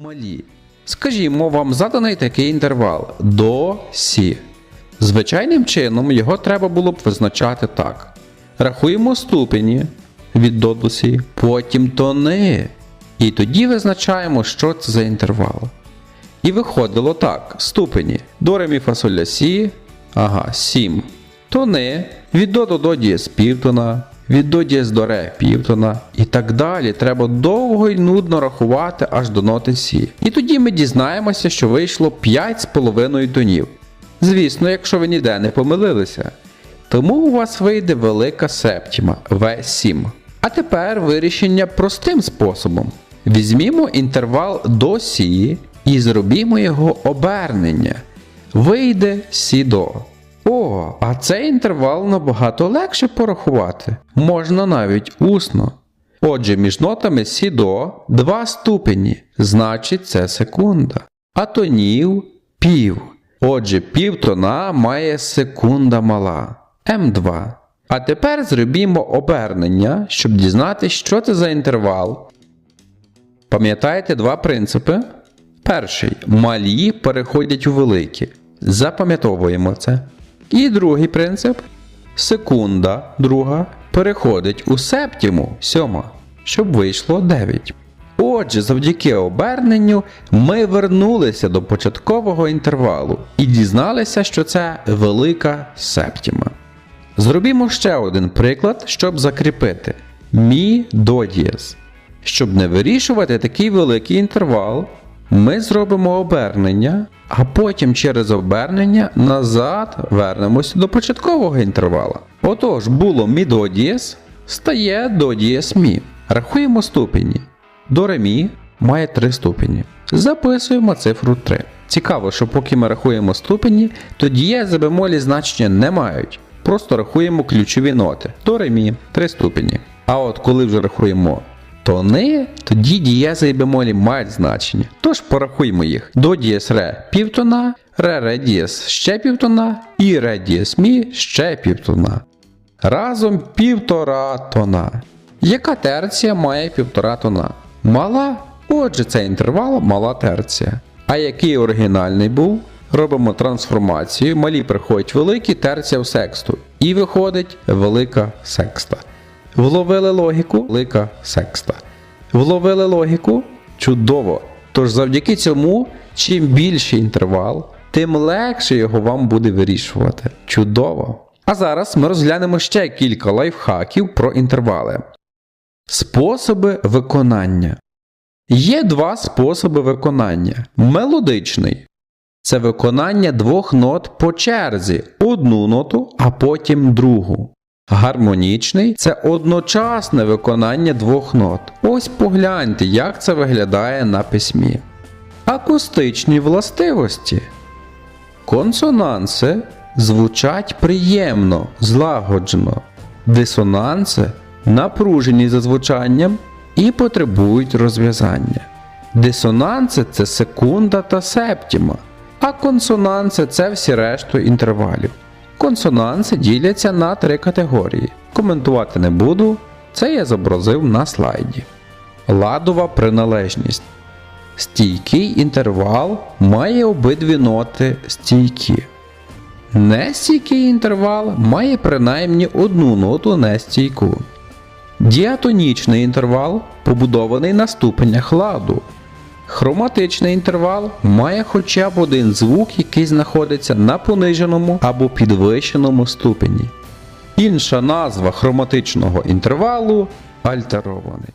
у малі. Скажімо, вам заданий такий інтервал до Сі. Звичайним чином його треба було б визначати так. Рахуємо ступені від до до Сі, потім тони. І тоді визначаємо, що це за інтервал. І виходило так: ступені до ре мі фа соль ля сі, ага, 7. Тони від до до до дієс півтона, від до дієс до ре півтона і так далі. Треба довго й нудно рахувати аж до ноти сі. І тоді ми дізнаємося, що вийшло 5,5 тонів. Звісно, якщо ви ніде не помилилися. Тому у вас вийде велика септіма В7. А тепер вирішення простим способом. Візьмімо інтервал до Сі і зробімо його обернення. Вийде Сі до. О, а цей інтервал набагато легше порахувати. Можна навіть усно. Отже, між нотами Сі до два ступені, значить це секунда. А тонів пів. Отже, півтона має секунда мала. М2. А тепер зробімо обернення, щоб дізнатися, що це за інтервал. Пам'ятаєте два принципи? Перший малі переходять у великі. Запам'ятовуємо це. І другий принцип секунда друга переходить у септіму сьома, щоб вийшло 9. Отже, завдяки оберненню ми вернулися до початкового інтервалу і дізналися, що це велика септіма. Зробімо ще один приклад, щоб закріпити мі до дієс. Щоб не вирішувати такий великий інтервал, ми зробимо обернення, а потім через обернення назад вернемося до початкового інтервала. Отож, було мі до дієс, стає до дієс мі. Рахуємо ступені. До ре мі має 3 ступені. Записуємо цифру 3. Цікаво, що поки ми рахуємо ступені, то дієзи бемолі значення не мають. Просто рахуємо ключові ноти. До ре мі 3 ступені. А от коли вже рахуємо тони, тоді дієзи і бемолі мають значення. Тож порахуємо їх. До дієс ре півтона, ре ре дієс ще півтона і ре дієс мі ще півтона. Разом півтора тона. Яка терція має півтора тона? Мала? Отже, це інтервал мала терція. А який оригінальний був? Робимо трансформацію, малі приходять великі, терція в сексту. І виходить велика секста. Вловили логіку, велика секста. Вловили логіку? Чудово! Тож завдяки цьому, чим більший інтервал, тим легше його вам буде вирішувати. Чудово! А зараз ми розглянемо ще кілька лайфхаків про інтервали. Способи виконання. Є два способи виконання. Мелодичний це виконання двох нот по черзі, одну ноту, а потім другу. Гармонічний це одночасне виконання двох нот. Ось погляньте, як це виглядає на письмі. Акустичні властивості. Консонанси звучать приємно, злагоджено. Дисонанси напружені за звучанням і потребують розв'язання. Дисонанси це секунда та септіма, а консонанси це всі решту інтервалів. Консонанси діляться на три категорії. Коментувати не буду, це я зобразив на слайді. Ладова приналежність. Стійкий інтервал має обидві ноти стійкі. Нестійкий інтервал має принаймні одну ноту нестійку. Діатонічний інтервал побудований на ступенях ладу. Хроматичний інтервал має хоча б один звук, який знаходиться на пониженому або підвищеному ступені. Інша назва хроматичного інтервалу альтерований.